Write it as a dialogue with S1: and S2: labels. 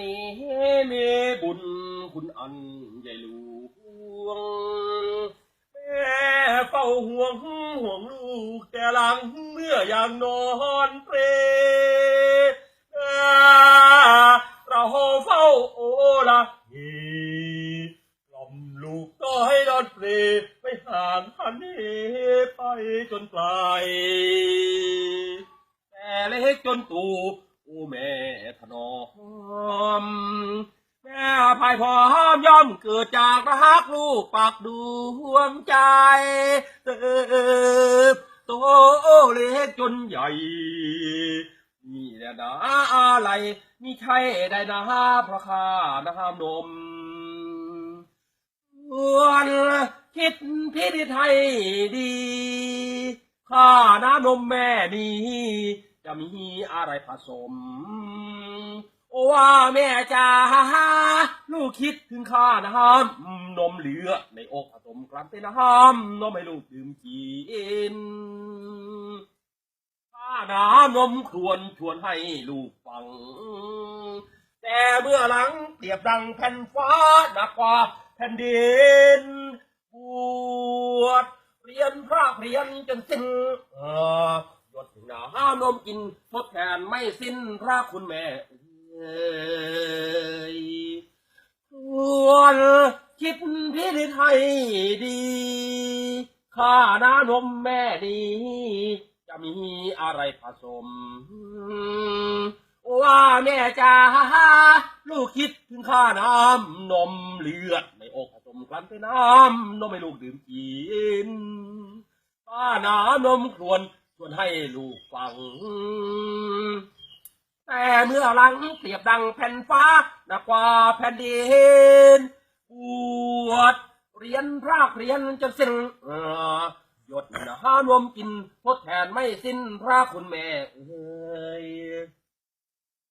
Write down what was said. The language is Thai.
S1: นี้มีบุญคุณอันใหญ่หลวงแม่เฝ้าห่วงห่วงลูกแต่หลังเมื่อยังนอนเปรเราเฝ้าโอละเฮกล่อมลูกก็ให้นอนเปรไม่ห่างทันเฮไปจนไกลแต่เล็กจนตูโอแม่ ถนอมแม่ภายพร้อมย่อมเกิดจากรักลูกปักดวงใจเติบโตเล็กจนใหญ่มีแต่นาอะไรมีใช่ได้นาเพราะข้าน้ำนมวนคิดพิธีไทยดี ข้าน้ำนมแม่นี้ จะมีอะไรผสม โอ้ว่าแม่จ๋าลูกคิดถึงข้าน้ำนมเหลือในอกผสมกลันเป็นน้ำนมให้ลูกดื่มกินข้าน้ำนมควรชวนให้ลูกฟัง แต่เมื่อหลังเปรียบดังแผ่นฟ้าหนักกว่าแผ่นดินปวดเรียนพระเรียนจนสิ้น เอ่อยศถึงน้ำนมกินทดแทนไม่สิ้นพระคุณแม่เอ้ยควรคิดพิธีไทยดีข้าน้านมแม่นี้จะมีอะไรผสม ว่าแม่จ๋าลูกคิดถึงข้าน้ำนมเลือดในอกผสมกลันเป็นน้ำนมให้ลูกดื่มกินข้าน้ำนมครวน ชวนให้ลูกฟัง แต่เมื่อลังเปรียบดังแผ่นฟ้าหนักกว่าแผ่นดินปวดเรียนพรากเรียนจนสิ้นหยดน้านมกินทดแทนไม่สิ้นพระคุณแม่เอ้ย